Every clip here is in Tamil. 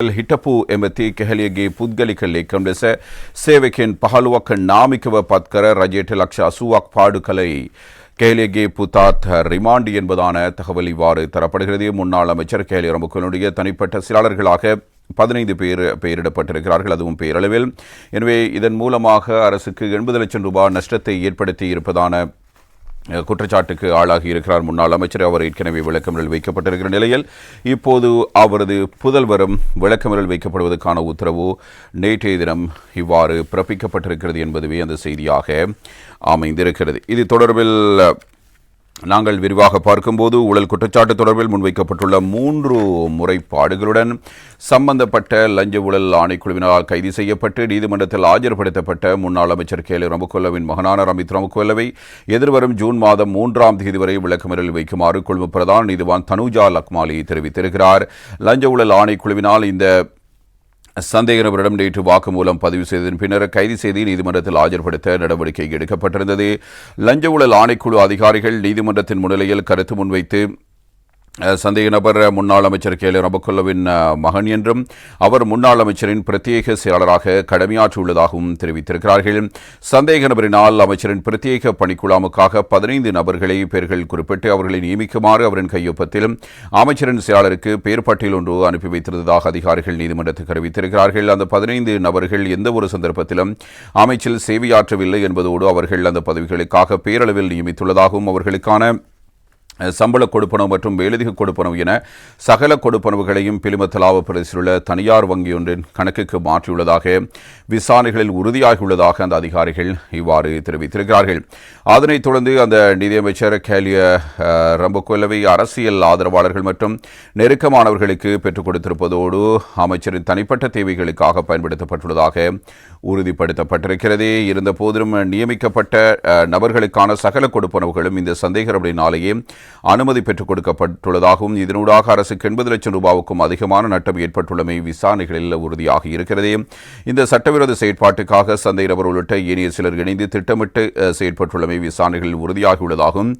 හිටපු එමති කෙහලියගේ පුද්ගලික ලේකම් ලෙස සේවකෙන් පහළුවක් නාමිකව පත්කර රජයට லட்ச அசுவாக் பாடுகளை கேலியகே புத்தாத் ரிமாண்ட் என்பதான தகவல் இவ்வாறு தரப்படுகிறது முன்னாள் அமைச்சர் கேலி ரமுகனுடைய தனிப்பட்ட செயலாளர்களாக பதினைந்து பேர் பெயரிடப்பட்டிருக்கிறார்கள் அதுவும் பேரளவில் எனவே இதன் மூலமாக அரசுக்கு எண்பது லட்சம் ரூபாய் நஷ்டத்தை ஏற்படுத்தி இருப்பதான அஹ், குற்றச்சாட்டுக்கு ஆளாகி இருக்கிறார். முன்னாள் அமைச்சர் அவர் ஏற்கனவே விளக்கமறியல் வைக்கப்பட்டிருக்கிற நிலையில் இப்போது அவரது புதல்வரும் விளக்கமறியல் வைக்கப்படுவதற்கான உத்தரவு நேற்றைய தினம் இவ்வாறு பிறப்பிக்கப்பட்டிருக்கிறது என்பதுவே அந்த செய்தியாக அமைந்திருக்கிறது. இது தொடர்பில் நாங்கள் விரிவாக பார்க்கும்போது ஊழல் குற்றச்சாட்டு தொடர்பில் முன்வைக்கப்பட்டுள்ள மூன்று முறைப்பாடுகளுடன் சம்பந்தப்பட்ட லஞ்ச ஊழல் ஆணைக்குழுவினால் கைது செய்யப்பட்டு நீதிமன்றத்தில் ஆஜர்படுத்தப்பட்ட முன்னாள் அமைச்சர் கேலு ரமுகொல்லவின் மகனான ரமித் ரமுகொல்லவை எதிர்வரும் ஜூன் மாதம் மூன்றாம் தேதி வரை விளக்கமறில் வைக்குமாறு குழும பிரதான நீதிவான் தனுஜா லக்மாலி தெரிவித்திருக்கிறார். லஞ்ச ஊழல் ஆணைக்குழுவினால் இந்த சந்தேக நபரிடம் நேற்று வாக்குமூலம் பதிவு செய்ததன் பின்னர் கைது செய்து நீதிமன்றத்தில் ஆஜர்படுத்த நடவடிக்கை எடுக்கப்பட்டிருந்தது. லஞ்ச ஊழல் ஆணைக்குழு அதிகாரிகள் நீதிமன்றத்தின் முன்னிலையில் கருத்து முன்வைத்து சந்தேக நபர் முன்னாள் அமைச்சர் கேலு ரபக்குல்லவின் அஹ், மகன் என்றும் அவர் முன்னாள் அமைச்சரின் பிரத்யேக செயலாளராக கடமையாற்றியுள்ளதாகவும் தெரிவித்திருக்கிறார்கள். சந்தேக நபரினால் அமைச்சரின் பிரத்யேக பணிக்குழாமுக்காக பதினைந்து நபர்களை பெயர்கள் குறிப்பிட்டு அவர்களை நியமிக்குமாறு அவரின் கையொப்பத்தில் அமைச்சரின் செயலாளருக்கு பெயர் பட்டியல் ஒன்று அனுப்பி வைத்திருந்ததாக அதிகாரிகள் நீதிமன்றத்துக்கு அறிவித்திருக்கிறார்கள் அந்த பதினைந்து நபர்கள் எந்த ஒரு சந்தர்ப்பத்திலும் அமைச்சில் சேவையாற்றவில்லை என்பதோடு அவர்கள் அந்த பதவிகளுக்காக பேரளவில் நியமித்துள்ளதாகவும் அவர்களுக்கான சம்பள கொடுப்பனவு மற்றும் மேலதிக கொடுப்பனவு என சகல கொடுப்பனவுகளையும் பிலிமத்தலாவ பிரதேசத்தில் உள்ள தனியார் வங்கி ஒன்றின் கணக்குக்கு மாற்றியுள்ளதாக விசாரணைகளில் உறுதியாகியுள்ளதாக அந்த அதிகாரிகள் இவ்வாறு தெரிவித்திருக்கிறார்கள். அதனைத் தொடர்ந்து அந்த நிதியமைச்சர் கேலிய அஹ், அரசியல் ஆதரவாளர்கள் மற்றும் நெருக்கமானவர்களுக்கு பெற்றுக் கொடுத்திருப்பதோடு அமைச்சரின் தனிப்பட்ட தேவைகளுக்காக பயன்படுத்தப்பட்டுள்ளதாக உறுதிப்படுத்தப்பட்டிருக்கிறது. இருந்தபோதிலும் நியமிக்கப்பட்ட நபர்களுக்கான சகல கொடுப்பனவுகளும் இந்த சந்தேகரபடினாலேயே அனுமதி பெற்றுக் கொடுக்கப்பட்டுள்ளதாகவும் இதனூடாக அரசுக்கு எண்பது லட்சம் ரூபாவுக்கும் அதிகமான நட்டம் ஏற்பட்டுள்ளமை விசாரணைகளில் உறுதியாக இருக்கிறது. இந்த சட்டவிரோத செயற்பாட்டுக்காக சந்தை நபர் உள்ளிட்ட ஏனைய சிலர் இணைந்து திட்டமிட்டு செயற்பட்டுள்ளமை விசாரணைகளில் உறுதியாகியுள்ளதாகவும்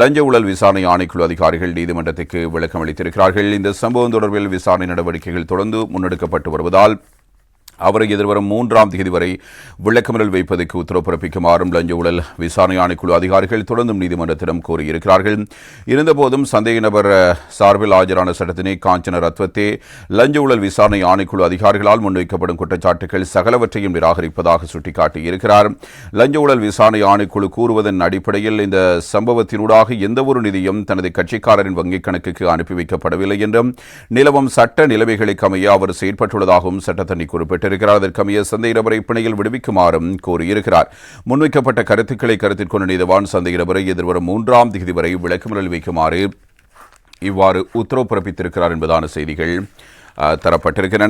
லஞ்ச ஊழல் விசாரணை ஆணைக்குழு அதிகாரிகள் நீதிமன்றத்துக்கு விளக்கம் அளித்திருக்கிறார்கள் இந்த சம்பவம் தொடர்பில் விசாரணை நடவடிக்கைகள் தொடர்ந்து முன்னெடுக்கப்பட்டு வருவதால் அவரை எதிர்வரும் மூன்றாம் தேதி வரை விளக்கமறியல் வைப்பதற்கு உத்தரவு பிறப்பிக்குமாறும் லஞ்ச ஊழல் விசாரணை ஆணைக்குழு அதிகாரிகள் தொடர்ந்தும் நீதிமன்றத்திடம் கோரியிருக்கிறார்கள். இருந்தபோதும் சந்தேக நபர் சார்பில் ஆஜரான சட்டத்தினை காஞ்சன ரத்வத்தே லஞ்ச ஊழல் விசாரணை ஆணைக்குழு அதிகாரிகளால் முன்வைக்கப்படும் குற்றச்சாட்டுகள் சகலவற்றையும் நிராகரிப்பதாக சுட்டிக்காட்டியிருக்கிறார். லஞ்ச ஊழல் விசாரணை ஆணைக்குழு கூறுவதன் அடிப்படையில் இந்த சம்பவத்தினூடாக எந்தவொரு நிதியும் தனது கட்சிக்காரரின் வங்கிக் கணக்குக்கு அனுப்பி வைக்கப்படவில்லை என்றும் நிலவும் சட்ட நிலைமைகளுக்கு அமைய அவர் செயற்பட்டுள்ளதாகவும் சட்டத்தண்ணி குறிப்பிட்டிருக்கிறார் அதற்கமைய சந்தேக நபரை பிணையில் விடுவிக்குமாறும் கூறியிருக்கிறார். முன்வைக்கப்பட்ட கருத்துக்களை கருத்தில் கொண்ட நீதவான் சந்தேக நபரை எதிர்வரும் மூன்றாம் தேதி வரை விளக்கமறியல் வைக்குமாறு இவ்வாறு உத்தரவு பிறப்பித்திருக்கிறார் என்பதான செய்திகள் தரப்பட்டிருக்கின்றன.